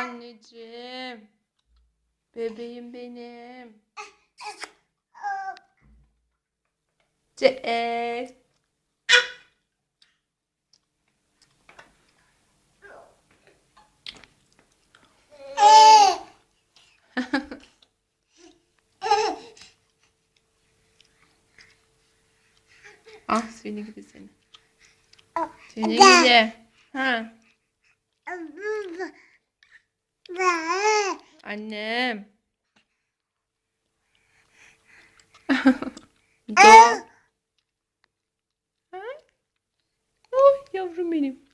Anneciğim. Bebeğim benim. Cez. Ah seni gidi seni. Seni gidi. Ha. Annem. Do. Ha? Oh yavrum benim.